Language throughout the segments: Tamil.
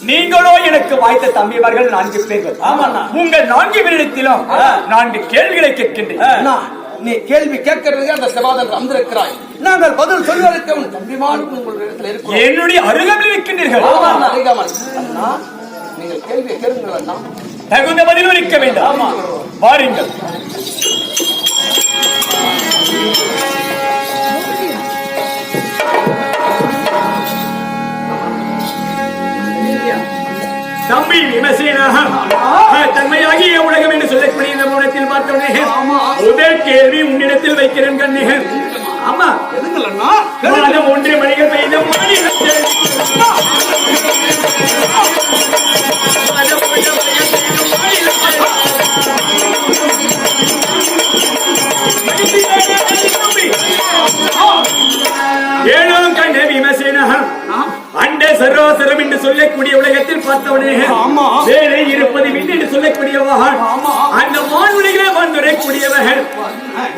நீங்களோ எனக்கு வாய்த்த தம்பியவர்கள் நான்கு பேர்கள். உங்கள் நான்கு பேரிடத்திலும் நான்கு கேள்விகளை கேட்கின்றேன். நீ கேள்வி கேட்கறதுக்கு அந்த சபாதன் வந்திருக்கிறாய். நாங்கள் பதில் சொல்வதற்கு உன் தம்பிமானும் உங்களிடத்தில் இருக்கிறோம். என்னுடைய அருகமில் இருக்கின்றீர்கள் அறியாமல். அண்ணா, நீங்கள் கேள்வியை கேளுங்கள் அண்ணா. தகுந்த பதில் அளிக்க வேண்டாம். வாருங்கள். தன்மையாகிய உலகம் என்று சொல்லக்கூடிய இந்த மூலத்தில் பார்த்தோன்னே முதல் கேள்வி உன்னிடத்தில் வைக்கிறேன் கண்ணே ஆமா. எதுங்கள் ஒன்று மணிகள் பெய்த ஏழாம் கண்ட விமசேனகம் அண்ட என்று சொல்லக்கூடிய உலகத்தில் பார்த்தவனே. வேலை இருப்பது விண்ணு என்று சொல்லக்கூடியவன் அந்த மானுடைகளை வந்துரைக்கூடியவன்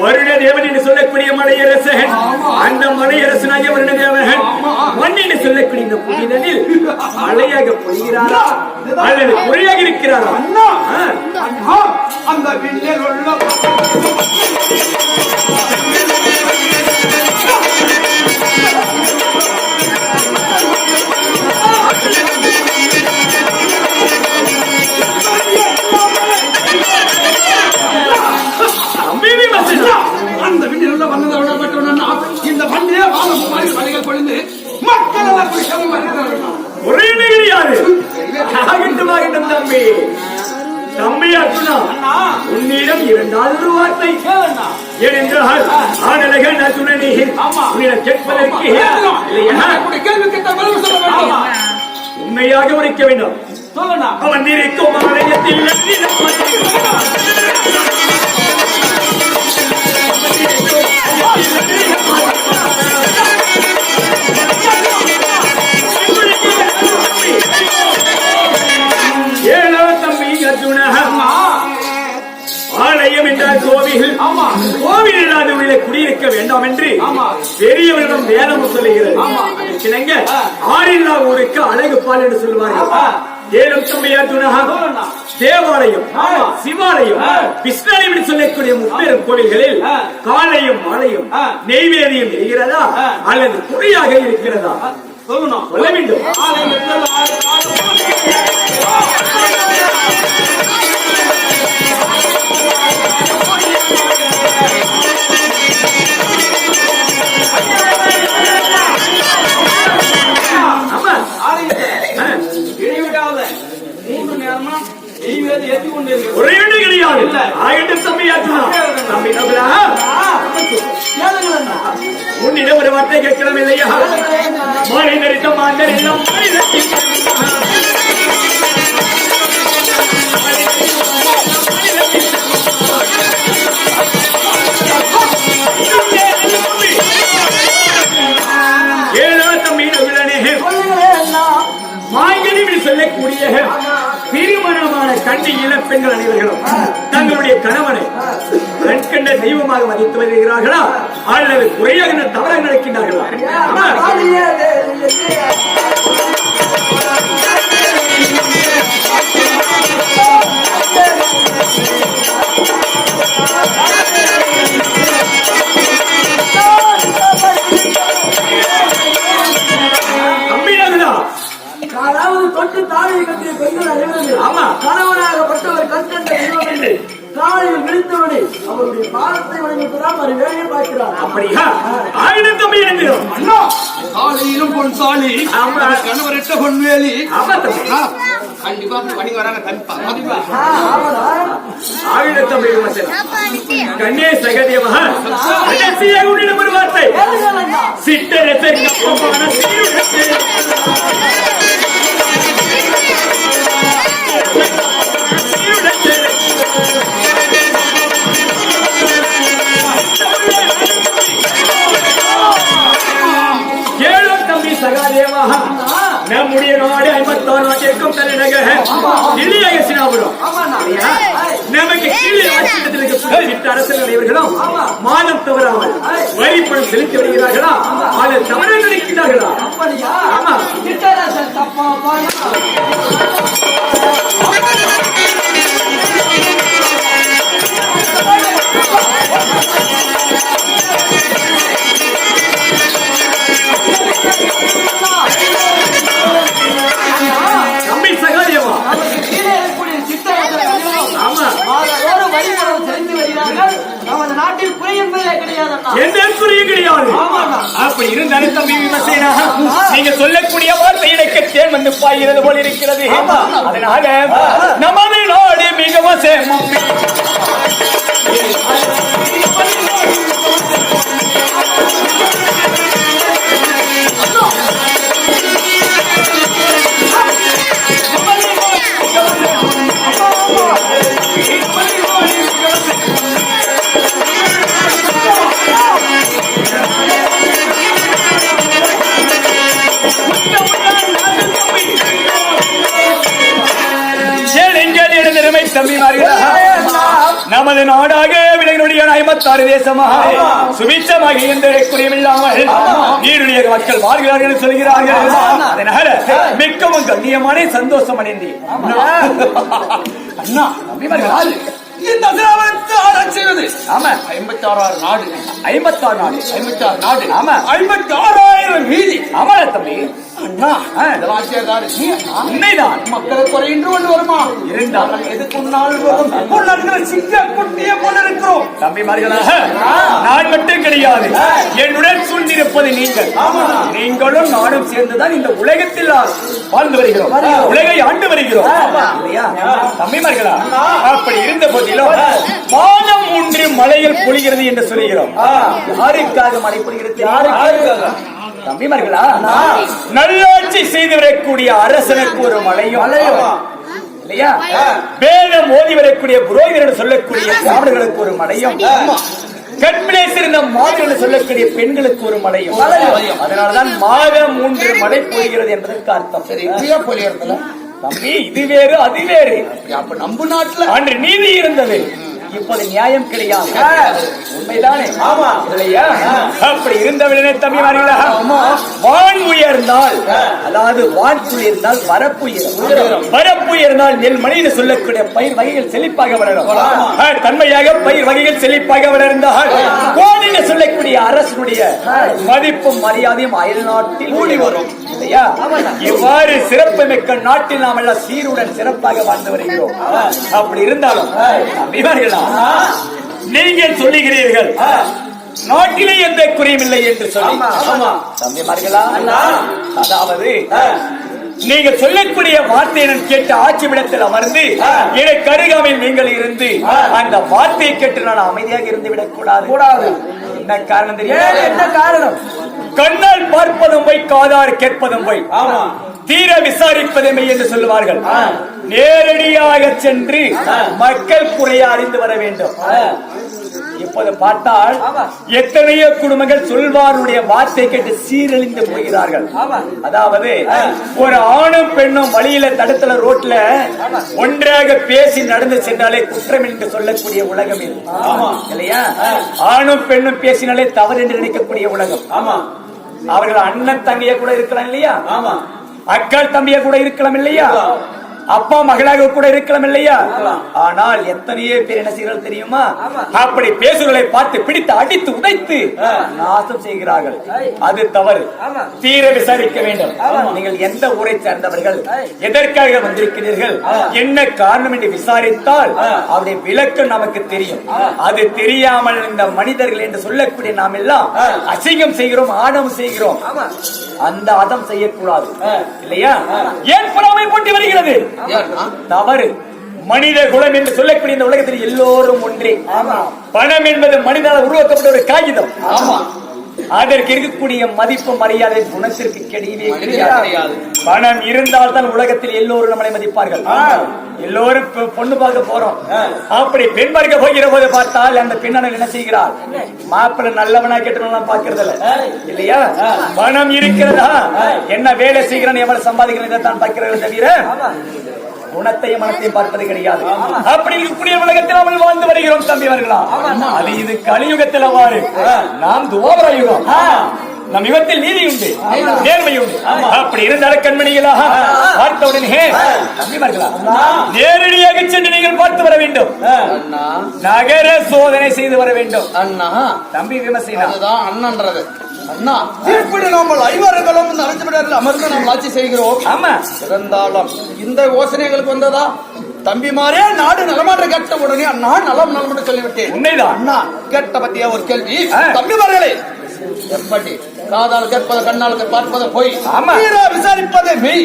வருண தேவன் என்று சொல்லக்கூடிய மலையரசன் அந்த மலையரசனாகிய வருண தேவன் மண் என்று சொல்லக்கூடிய இந்த புனிதனில் மழையாக பொழிகிறாரா அல்லது குறையாக இருக்கிறாரா? அந்த விண்ணில் உள்ள தம்பி தம்பி அர்ஜுனா உன்னிடம் இரண்டாவது ஒரு வார்த்தை ஏனென்றால் ஆடலகன் அர்ஜுனனே. உன்னிடம் கேட்பதற்கு உண்மையாக உரைக்க வேண்டும். அவன் இருக்கும் ஆலயத்தில் ஊரிலே குடியிருக்க வேண்டாம் என்று ஆமா. பெரியவரிடம் வேதம் சொல்லுகிறது ஆ. ஆறில்லா ஊருக்கு அழகு பால் என்று சொல்வார்கள் தம்பி அர்ஜுனா சொல்லண்ணா. தேவாலயம். சிவாலயம். விஷ்ணாலயம் சொல்லக்கூடிய முப்பெரும் கோவில்களில். காலையும் மாலையும். நெய்வேதியம் இருக்கிறதா. அல்லது குறையாக இருக்கிறதா சொல்லணும் சொல்ல வேண்டும் மாறி நடித்த மாந்தர் எல்லாம் சொல்லக்கூடிய திருமணமான கண்ணி இளப்பெண்கள் அனைவர்களும் தங்களுடைய கணவனை கண் கண்ட தெய்வமாக மதித்து வருகிறார்களா? அல்லது குறையாக தவறாக நகுலா அதாவது தொட்டு தாலியை கட்டிய பெண்கள் ஆமா. கணவனாகப்பட்டவர் விழித்தவனை அவருடைய பாதத்தை வணங்கிவிட்டுதான் மறு வேலையை பார்க்கிறார். அப்படியா? ஆயிரம் தம்பி என்கிறோம் அண்ணா. காலையிலும் பொன் சாலி ஆமா. கணவரிட்ட பொன்வேலி கண்டிப்பா வராங்க. ஆயிரம் தம்பி கண்ணே சகதேவா. கடைசியாக உன்னிடம் ஒரு வார்த்தை. நம்முடைய நாடு ஐம்பத்தாறு நாட்டிற்கும் தலைநகர் இளைய சினாபுரம் ஆமாண்ணா. சரியா? ஏய், நமக்கு கீழே ஆட்சியத்தில் இருக்கக்கூடிய சிட்ட அரசர்கள் இவர்களும் மாதம் தவறாமல் வரி பணம் செலுத்தி வருகிறார்களா? அது தவறு நினைக்கிறார்களா? அப்படியா? ஆமா. வரிபணம் செலுத்தி வருகிறார்கள். நமது நாட்டில் குறை என்பதே கிடையாது அண்ணா எந்த குறையும் கிடையாது. ஆமாண்ணா. அப்படி இருந்தாலும் தம்பி விமர்சனா நீங்க சொல்லக்கூடிய வார்த்தை எனக்கு தேன் வந்து பாய்கிறது போல் இருக்கிறது. அதனால நமது நாடு மிகவும் சேமம். தம்பிமார்களா நமது நாடாக ஐம்பத்தாறு தேசமாக சுபிச்சமாக எந்த குறையில்லாமல் நீருடைய மக்கள் வாழ்கிறார்கள் என்று சொல்கிறார்கள். அதனால மிகவும் கண்ணியமான சந்தோஷம் அடைந்தேன். அண்ணா தம்பிமார்கள் இந்த திராவிடத்தை ஆராய்ச்சி செய்வது. ஆமா ஐம்பத்தி ஆறாறு நாடு நாடு. ஐம்பத்தி ஆறு நாடு. ஆமா. ஐம்பத்தி ஆறாயிரம் வீதி. ஆமா தம்பி. அண்ணா. உண்மைதான் மக்கள் குறை இன்று ஒன்று வருமா? இருந்தால் எதுக்கு முன்னாள் சிங்க குட்டிய போல இருக்கிறோம் தம்பிமார்களாக நான் மட்டும் கிடையாது. என்னுடன் சூழ்ந்திருப்பது நீங்கள். நீங்களும் நானும் சேர்ந்துதான் இந்த உலகத்தில் வாழ்ந்து வருகிறோம். உலகை ஆண்டு வருகிறோம். தம்பிமார்களா அப்படி இருந்த போதிலும் மாதம் ஒன்று மலையில் பொழிகிறது என்று சொல்கிறோம் யாருக்காக மழை பொழிகிறது? யாருக்காக? தம்பிமார்களா? நல்லாட்சி செய்து வரக்கூடிய அரசனுக்கு ஒரு மலையும் இல்லையா? வேதம் ஓதி வரக்கூடிய புரோகிதர் என்று சொல்லக்கூடிய பிராமணர்களுக்கு ஒரு மலையும் கற்பிலே சிறந்த மாதிரி என்று சொல்லக்கூடிய பெண்களுக்கு ஒரு மலையும் அதனாலதான் மாதம் மூன்று மழை பொழிகிறது என்பதற்கு அர்த்தம். சரி பொலியறதுல தம்பி இது வேறு அது வேறு. அப்ப நம்ம நாட்டுல. அன்று நீதி இருந்தது. இப்போது நியாயம் கிடையாது. உண்மைதானே? ஆமா. இல்லையா? அப்படி இருந்தவர்களே தம்பி மாறிகளா வான் உயர்ந்தால் அதாவது வான் உயர்ந்தால் வரப்பு வரப்பு உயர்ந்தால் நெல் மனித சொல்லக்கூடிய பயிர் வகைகள் செழிப்பாக வளரும். தன்மையாக பயிர் வகைகள் செழிப்பாக வளர்ந்தால் கோடி என்று சொல்லக்கூடிய அரசனுடைய மதிப்பும் மரியாதையும் அயல் நாட்டில் கூடி வரும். இல்லையா? இவ்வாறு சிறப்பு மிக்க நாட்டில் நாம் எல்லாம் சீருடன் சிறப்பாக வாழ்ந்து வருகிறோம் அப்படி இருந்தாலும் விவர்களா நீங்கள் சொல்லுகிறீர்கள். நாட்டிலே எந்த குறையும் இல்லை என்று அதாவது நீங்க சொல்லக்கூடிய வார்த்தையை நான் கேட்டு ஆட்சி விடத்தில் அமர்ந்து எனக்கு அருகாமையில் நீங்கள் இருந்து அந்த வார்த்தையை கேட்டு நான் அமைதியாக இருந்து விடக் கூடாது. என்ன காரணம் தெரியும்? என்ன காரணம்? கண்ணால் பார்ப்பதும் போய் காதார் கேட்பதும் போய் தீர விசாரிப்பதே மெய் என்று சொல்லுவார்கள். நேரடியாக சென்று மக்கள் குறைய அறிந்து வர வேண்டும். இப்போது பார்த்தால் எத்தனையோ குடும்பங்கள் சொல்வாருடைய வார்த்தை கேட்டு சீரழிந்து போகிறார்கள். அதாவது ஒரு ஆணும் பெண்ணும் வழியில தடுத்தல ரோட்ல ஒன்றாக பேசி நடந்து சென்றாலே குற்றம் என்று சொல்லக்கூடிய உலகம் இது. இல்லையா? ஆணும் பெண்ணும் பேசினாலே தவறு என்று நினைக்கக்கூடிய உலகம். ஆமா. அவர்கள் அண்ணன் தங்கைய கூட இருக்கலாம் இல்லையா? ஆமா. அக்கால் தம்பிய கூட இருக்கலாம் இல்லையா? அப்பா மகளாக கூட இருக்கலாம் இல்லையா? ஆனால் எத்தனையோ பேர் என்ன செய்கிறார்கள் தெரியுமா? அப்படி பேசுகளை பார்த்து பிடித்து அடித்து உதைத்து நாசம் செய்கிறார்கள். அது தவறு. தீர விசாரிக்க வேண்டும். நீங்கள் எந்த ஊரை சேர்ந்தவர்கள்? எதற்காக வந்திருக்கிறீர்கள்? என்ன காரணம் என்று விசாரித்தால் அவருடைய விளக்கம் நமக்கு தெரியும். அது தெரியாமல் இந்த மனிதர்கள் என்று சொல்லக்கூடிய நாம் எல்லாம் அசிங்கம் செய்கிறோம் ஆணவம் செய்கிறோம். அந்த அதம் செய்யக்கூடாது. இல்லையா? ஏன் பொறாமை போட்டி வருகிறது? தவறு. மனித குலம் என்று சொல்லக்கூடிய இந்த உலகத்தில் எல்லோரும் ஒன்றே. பணம் என்பது மனிதனால் உருவாக்கப்பட்ட ஒரு காகிதம். ஆமா. அதற்கு இருக்கக்கூடிய மதிப்பு மரியாதை குணத்திற்கு கிடையவே கிடையாது. பணம் இருந்தால் தான் உலகத்தில் எல்லோரும் நம்மளை மதிப்பார்கள். எல்லோரும் பொண்ணு பார்க்க போறோம். அப்படி பெண் பார்க்க போகிற போது பார்த்தால் அந்த பெண்ணான என்ன செய்கிறார் மாப்பிள்ளை நல்லவனா கெட்டவனா பார்க்கறது இல்ல இல்லையா? பணம் இருக்கிறதா? என்ன வேலை செய்கிறான்? எவ்வளவு சம்பாதிக்கிறேன்? தான் பார்க்கிறது தவிர குணத்தையும் மனத்தையும் பார்ப்பது கிடையாது. அப்படி இருக்கக்கூடிய உலகத்தில் அவள் வாழ்ந்து வருகிறோம் தம்பி அவர்களா. அது இது கலியுகத்தில் அவ்வாறு. நாம் துவாபர யுகம் நம் யுகத்தில் நீதி உண்டு நேர்மை உண்டு அப்படி இருந்தால கண்மணிகளாக பார்த்த உடனே தம்பிமார்களா நேரடியாக சென்று நீங்கள் பார்த்து வர வேண்டும். அண்ணா. நகர சோதனை செய்து வர வேண்டும். அண்ணா. தம்பி விமர்சனா? அதுதான் அண்ணன்றது. அண்ணா. இப்படி நாம் ஐவர்களும் இந்த அரசு அமர்ந்து நாம் ஆட்சி செய்கிறோம். ஆமா. இருந்தாலும் இந்த யோசனைகளுக்கு வந்ததா? தம்பிமாரே நாடு நலமாற்ற கேட்ட உடனே அண்ணா நலம் நலம் சொல்லிவிட்டேன். உண்மைதான். அண்ணா கேட்ட பத்தியா ஒரு கேள்வி. தம்பிமார்களே எப்படி காதால் கேட்பது கண்ணால் பார்ப்பது பொய். விசாரிப்பது மெய்.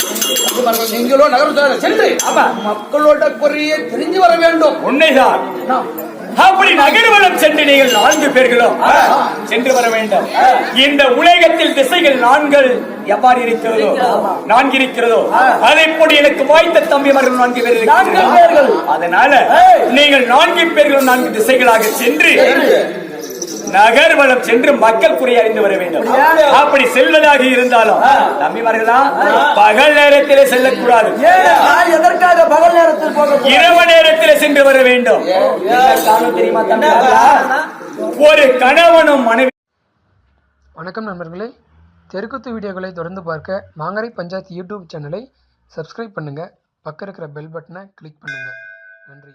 நீங்களோ நகரத்தில் சென்று. மக்களோட குறையை தெரிஞ்சு வர வேண்டும். உண்மைதான் அப்படி நகர்வலம் சென்று நீங்கள் நான்கு பேர்களும் சென்று வர வேண்டும். இந்த உலகத்தில் திசைகள் நான்கள் எவ்வாறு இருக்கிறதோ? நான்கு இருக்கிறதோ? அதை போட்டு எனக்கு வாய்த்த தம்பிமார்கள் நான்கு பேர் இருக்கிறார்கள். அதனால நீங்கள் நான்கு பேர்களும் நான்கு திசைகளாக சென்று. நகர்வலம் சென்று மக்கள் குறை அறிந்து வர வேண்டும். அப்படி செல்வதாக இருந்தாலும் தம்பிமார்களா பகல் நேரத்திலே செல்லக்கூடாது. எதற்காக பகல் நேரத்தில் போக இரவு நேரத்தில் சென்று வர வேண்டும். தெரியுமா? ஒரு கணவனும் மனைவி வணக்கம் நண்பர்களே. தெருக்குத்து வீடியோக்களை தொடர்ந்து பார்க்க மாங்கரை பஞ்சாயத்து யூடியூப் சேனலை சப்ஸ்கிரைப் பண்ணுங்கள் பக்கம் இருக்கிற பெல் பட்டனை கிளிக் பண்ணுங்கள் நன்றி.